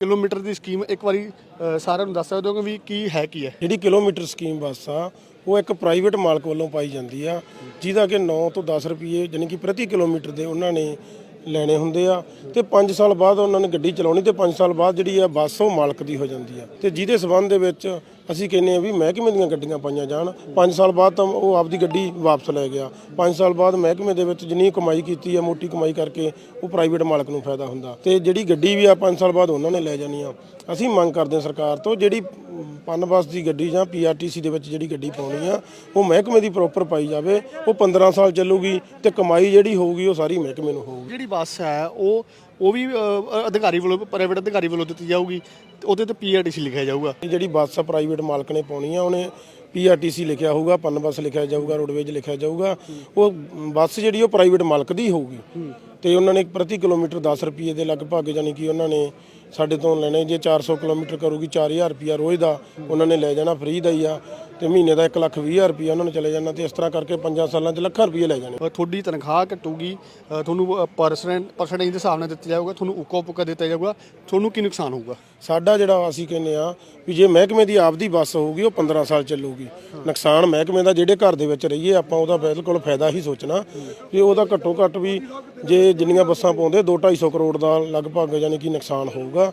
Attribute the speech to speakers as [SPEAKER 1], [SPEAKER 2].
[SPEAKER 1] Kilometre ਦੀ scheme ਇੱਕ ਵਾਰੀ ਅ, ਸਾਰਿਆਂ ਨੂੰ ਦੱਸ ਸਕਦੇ ਹੋ ਕਿ ਵੀ ਕੀ ਹੈ ਕੀ ਹੈ?
[SPEAKER 2] ਜਿਹੜੀ ਕਿਲੋਮੀਟਰ ਸਕੀਮ ਬੱਸ ਆ ਉਹ ਇੱਕ ਪ੍ਰਾਈਵੇਟ ਮਾਲਕ ਵੱਲੋਂ ਪਾਈ ਜਾਂਦੀ ਆ ਜਿਹਦਾ ਕਿ 9 ਤੋਂ 10 ਰੁਪਏ ਜਾਣੀ ਕਿ ਪ੍ਰਤੀ ਕਿਲੋਮੀਟਰ ਦੇ ਉਹਨਾਂ ਨੇ ਲੈਣੇ ਹੁੰਦੇ ਆ ਤੇ 5 ਸਾਲ ਬਾਅਦ ਉਹਨਾਂ ਨੇ ਗੱਡੀ ਚਲਾਉਣੀ ਤੇ 5 ਸਾਲ ਬਾਅਦ ਜਿਹੜੀ ਆ ਬੱਸ ਉਹ ਮਾਲਕ ਦੀ ਹੋ ਜਾਂਦੀ ਆ। ਤੇ ਜਿਹਦੇ ਸਬੰਧ ਦੇ ਵਿੱਚ ਅਸੀਂ ਕਹਿੰਨੇ ਆ ਵੀ ਮਹਿਕਮੇ ਦੀਆਂ ਗੱਡੀਆਂ ਪਾਈਆਂ ਜਾਣ। 5 ਸਾਲ ਬਾਅਦ ਤਾਂ ਉਹ ਆਪਦੀ ਗੱਡੀ ਵਾਪਸ ਲੈ ਗਿਆ। 5 ਸਾਲ ਬਾਅਦ ਮਹਿਕਮੇ ਦੇ ਵਿੱਚ ਜਿੰਨੀ ਕਮਾਈ ਕੀਤੀ ਆ, ਮੋਟੀ ਕਮਾਈ ਕਰਕੇ ਉਹ ਪ੍ਰਾਈਵੇਟ ਮਾਲਕ ਨੂੰ ਫਾਇਦਾ ਹੁੰਦਾ। ਤੇ ਜਿਹੜੀ ਗੱਡੀ ਵੀ ਆ 5 ਸਾਲ ਬਾਅਦ ਉਹਨਾਂ ਨੇ ਲੈ ਜਾਣੀ ਆ। ਅਸੀਂ ਮੰਗ ਕਰਦੇ ਹਾਂ ਸਰਕਾਰ ਤੋਂ ਜਿਹੜੀ ਪਨ ਬੱਸ ਦੀ ਗੱਡੀ ਜਾਂ ਪੀਆਰਟੀਸੀ ਦੇ ਵਿੱਚ ਜਿਹੜੀ ਗੱਡੀ ਪਾਉਣੀ ਆ, ਉਹ ਮਹਿਕਮੇ ਦੀ ਪ੍ਰੋਪਰ ਪਾਈ ਜਾਵੇ। ਉਹ 15 ਸਾਲ ਚੱਲੂਗੀ ਤੇ ਕਮਾਈ ਜਿਹੜੀ ਹੋਊਗੀ ਉਹ ਸਾਰੀ ਮਹਿਕਮੇ ਨੂੰ ਹੋਊਗੀ।
[SPEAKER 1] ਬੱਸ ਹੈ ਉਹ ਉਹ ਵੀ ਅ, ਅਧਿਕਾਰੀ ਵੱਲੋਂ ਪ੍ਰਾਈਵੇਟ ਅਧਿਕਾਰੀ ਵੱਲੋਂ ਦਿੱਤੀ ਜਾਊਗੀ ਤੇ ਉਹਦੇ ਤੇ ਪੀਆਰਟੀਸੀ ਲਿਖਿਆ ਜਾਊਗਾ।
[SPEAKER 2] ਜਿਹੜੀ ਬੱਸ ਆ ਪ੍ਰਾਈਵੇਟ ਮਾਲਕ ਨੇ ਪਾਉਣੀ ਆ ਉਹਨੇ ਪੀਆਰਟੀਸੀ ਲਿਖਿਆ ਹੋਊਗਾ ਪਨ ਬੱਸ ਲਿਖਿਆ ਜਾਊਗਾ ਰੋਡਵੇਜ ਲਿਖਿਆ ਜਾਊਗਾ। ਉਹ ਬੱਸ ਜਿਹੜੀ ਉਹ ਪ੍ਰਾਈਵੇਟ ਮਾਲਕ ਦੀ ਹੋਊਗੀ। ਤੇ ਉਹਨਾਂ ਨੇ ਪ੍ਰਤੀ ਕਿਲੋਮੀਟਰ 10 ਰੁਪਏ ਦੇ ਲਗਭਗ ਯਾਨੀ ਕਿ ਉਹਨਾਂ ਨੇ ਸਾਡੇ ਤੋਂ ਲੈਣੇ ਜੇ 400 ਕਿਲੋਮੀਟਰ ਕਰੂਗੀ 4000 ਰੁਪਿਆ ਰੋਜ਼ ਦਾ ਉਹਨਾਂ ਨੇ ਲੈ ਜਾਣਾ ਫ੍ਰੀ ਦਾ ਹੀ ਆ। ਤੇ ਮਹੀਨੇ ਦਾ 1 ਲੱਖ 20 ਹਜ਼ਾਰ ਰੁਪਿਆ ਉਹਨਾਂ ਨੇ ਚਲੇ ਜਾਣਾ ਤੇ ਇਸ ਤਰ੍ਹਾਂ ਕਰਕੇ 5 ਸਾਲਾਂ 'ਚ ਲੱਖਾਂ ਰੁਪਏ ਲੈ ਜਾਣੇ।
[SPEAKER 1] ਤੁਹਾਡੀ ਤਨਖਾਹ ਘਟੂਗੀ ਤੁਹਾਨੂੰ ਪਰਸੈਂਟ ਪਰਸੈਂਟੇਜ ਦੇ ਹਿਸਾਬ ਨਾਲ ਦਿੱਤਾ ਜਾਊਗਾ ਤੁਹਾਨੂੰ ਉੱਕਾ ਉੱਕਾ ਦਿੱਤਾ ਜਾਊਗਾ ਤੁਹਾਨੂੰ ਕੀ ਨੁਕਸਾਨ ਹੋਊਗਾ?
[SPEAKER 2] ਸਾਡਾ ਜਿਹੜਾ ਅਸੀਂ ਕਹਿੰਦੇ ਆ ਵੀ ਜੇ ਮਹਿਕਮੇ ਦੀ ਆਪਦੀ ਬੱਸ ਹੋਊਗੀ ਉਹ 15 ਸਾਲ ਚੱਲੂਗੀ। ਨੁਕਸਾਨ ਮਹਿਕਮੇ ਦਾ ਜਿਹੜੇ ਘਰ ਦੇ ਵਿੱਚ ਰਹੀਏ ਆਪਾਂ ਉਹਦਾ ਬਿਲਕੁਲ ਫਾਇਦਾ ਹੀ ਸੋਚਣਾ। ਵੀ ਉਹਦਾ ਘੱਟੋ ਘੱਟ ਵੀ ਜੇ ਜਿੰਨੀਆਂ ਬੱਸਾਂ ਪਾਉਂਦੇ 2 250 ਕਰੋੜ ਦਾ ਲਗਭਗ ਯਾਨੀ ਕਿ ਨੁਕਸਾਨ ਹੋਊਗਾ।